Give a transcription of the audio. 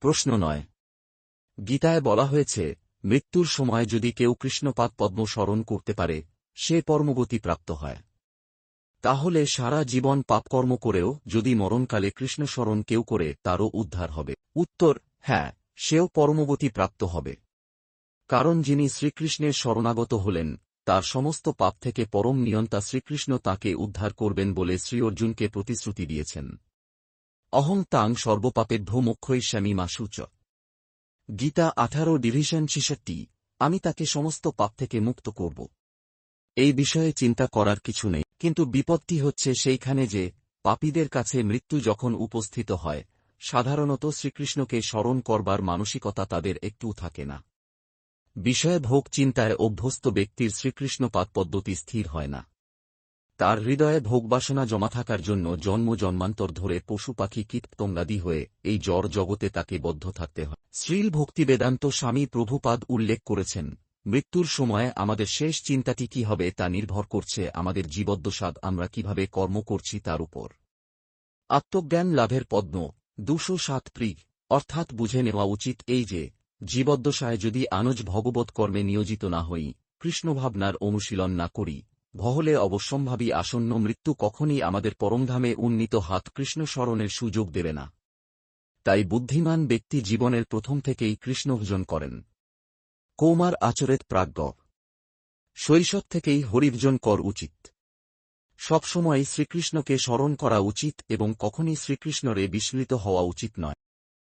প্রশ্ন নয়। গীতায় বলা হয়েছে, মৃত্যুর সময় যদি কেউ কৃষ্ণপাদ পদ্ম স্মরণ করতে পারে, সে পরমগতি প্রাপ্ত হয়। তাহলে সারা জীবন পাপকর্ম করেও যদি মরণকালে কৃষ্ণস্মরণ কেউ করে, তারও উদ্ধার হবে। উত্তর হ্যাঁ সেও পরমগতি প্রাপ্ত হবে। কারণ যিনি শ্রীকৃষ্ণের শরণাগত হলেন, তার সমস্ত পাপ থেকে পরম নিয়ন্তা শ্রীকৃষ্ণ তাকে উদ্ধার করবেন বলে শ্রী অর্জুনকে প্রতিশ্রুতি দিয়েছেন। অহং তাং সর্বপাপেভ্য মোক্ষয়িষ্যামি মাসুচ গীতা আঠারো, ডিভিশন ছিষট্টি, আমি তাকে সমস্ত পাপ থেকে মুক্ত করব। এই বিষয়ে চিন্তা করার কিছু নেই, কিন্তু বিপদটি হচ্ছে সেইখানে যে, পাপীদের কাছে মৃত্যু যখন উপস্থিত হয়, সাধারণত শ্রীকৃষ্ণকে স্মরণ করবার মানসিকতা তাদের একটু থাকে না। বিষয়ে ভোগ চিন্তায় অভ্যস্ত ব্যক্তির শ্রীকৃষ্ণপাদ পদ্ধতি স্থির হয় না। তার হৃদয়ে ভোগবাসনা জমা থাকার জন্য জন্ম জন্মান্তর ধরে পশু পাখি কীটপতঙ্গাদি হয়ে এই জ্বর জগতে তাকে বদ্ধ থাকতে হয়। শ্রীল ভক্তিবেদান্ত স্বামী প্রভুপাদ উল্লেখ করেছেন, মৃত্যুর সময় আমাদের শেষ চিন্তাটি কি হবে তা নির্ভর করছে আমাদের জীবদ্দশাদ আমরা কীভাবে কর্ম করছি তার উপর। আত্মজ্ঞান লাভের পদ্ম, দুশো সাত প্রিগ অর্থাৎ বুঝে নেওয়া উচিত এই যে, জীবদ্দশায় যদি আনজ ভগবত কর্মে নিয়োজিত না হই, কৃষ্ণভাবনার অনুশীলন না করি ভহলে অবশ্যম্ভাবী আসন্ন মৃত্যু কখনই আমাদের পরমধামে উন্নীত হাত কৃষ্ণ স্মরণের সুযোগ দেবে না। তাই বুদ্ধিমান ব্যক্তি জীবনের প্রথম থেকেই কৃষ্ণভজন করেন। কৌমার আচরেত প্রাজ্ঞ। শৈশব থেকেই হরিভজন কর উচিত। সবসময় শ্রীকৃষ্ণকে স্মরণ করা উচিত এবং কখনই শ্রীকৃষ্ণরে বিস্মৃত হওয়া উচিত নয়।